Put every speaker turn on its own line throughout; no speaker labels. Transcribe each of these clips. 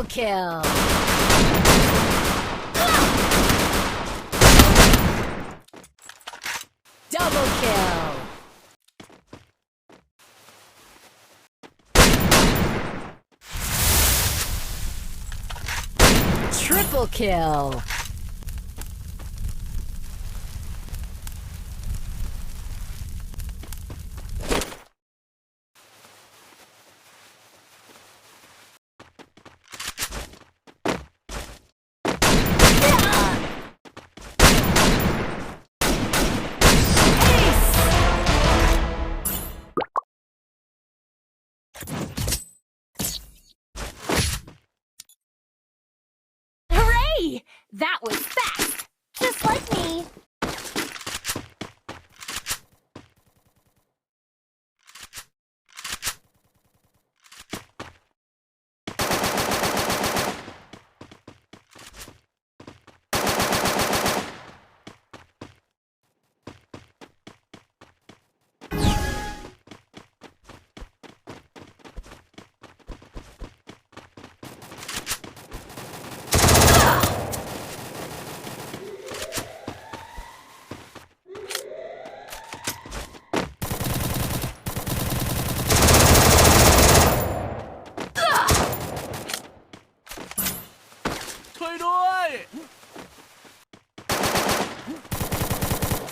Double kill. Double kill. Triple kill.
That was fast! Just like me.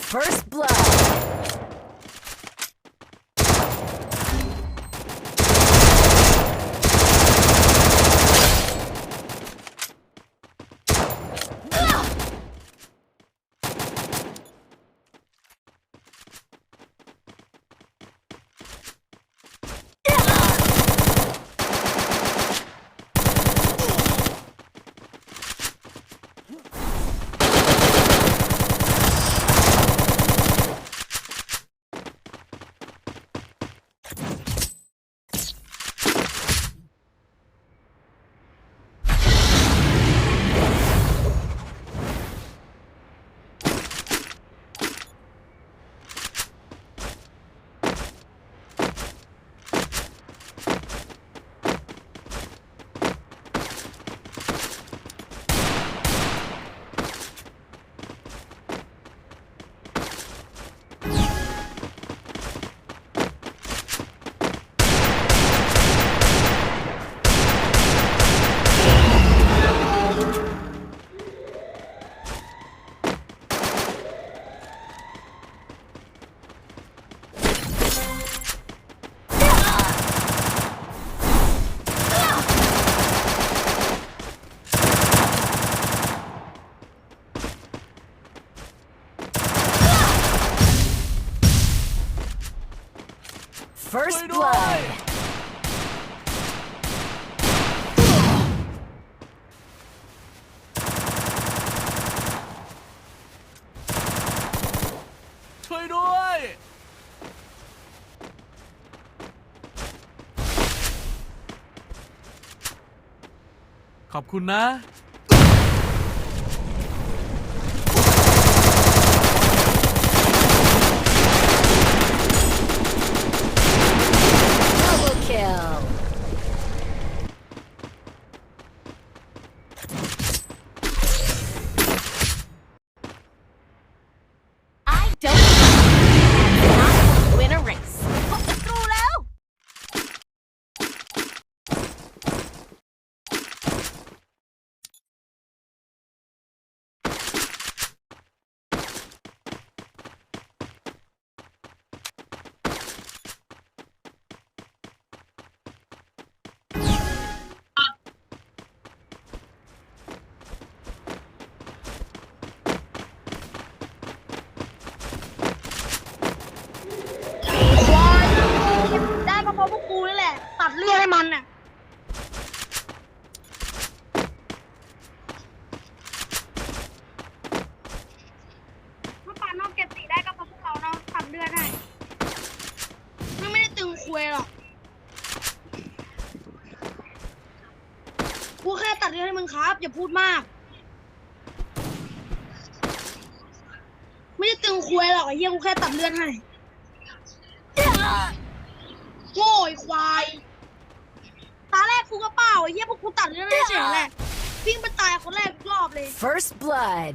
First blood.
ขอบคุณนะ
เลือดให้มันน่ะเมื่อปานนอกเก็บสีได้ก็เพราะพวกเราเนาะตัดเลือดให้มันไม่ได้ตึงคุยหรอกกูแค่ตัดเลือดให้มึงครับ อย่าพูดมาก ไม่ได้ตึงคุยหรอกไอ้เหี้ยกูแค่ตัดเลือดให้โง่ไอ้ควาย กกูกระเป๋าไอ้เหี้ยพวกกูตัดเรื่องได้เฉยแหละวิ่งไปตายคนแรกทุกรอบเลย
First blood.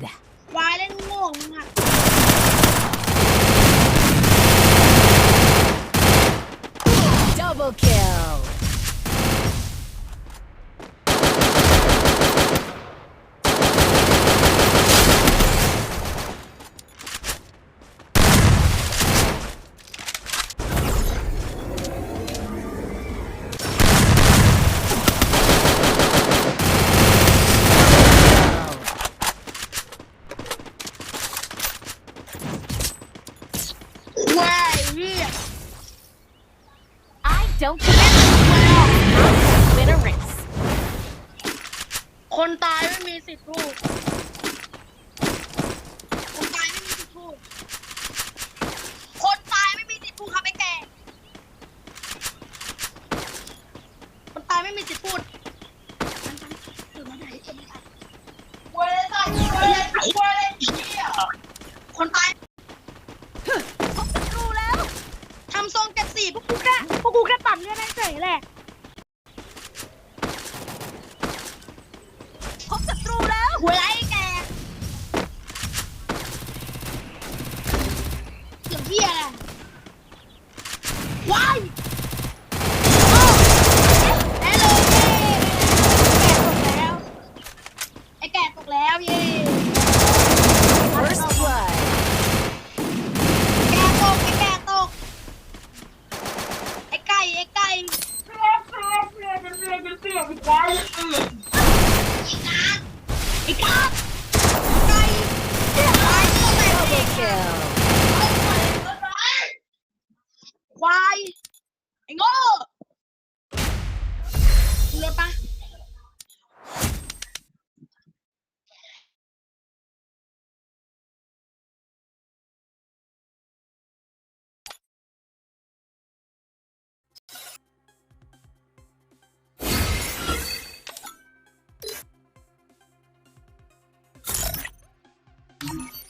วายเล่นโง่มึงอะ
Double kill. Kill.
วายเหี้ย
I don't care. I'll win a race.
คนตายไม่มีสิทธิ์พูด คนตายไม่มีสิทธิ์พูด คนตายไม่มีสิทธิ์พูดครับไอ้แกคนตายไม่มีสิทธิ์พูดตื่นมาไหนตื่นมาไหนเว้ยตายเว้ยเว้ยเหี้ยคนตาย
พบศัตรูแล้ว
ทำทรงเจ็ดสี่พวกกูแค่พวกกูแค่ตั ดเลือดได้เฉยแหละ
พบศัตรูแล้ว
หัวไร Quay, Anh ngô Lột ba Thank you.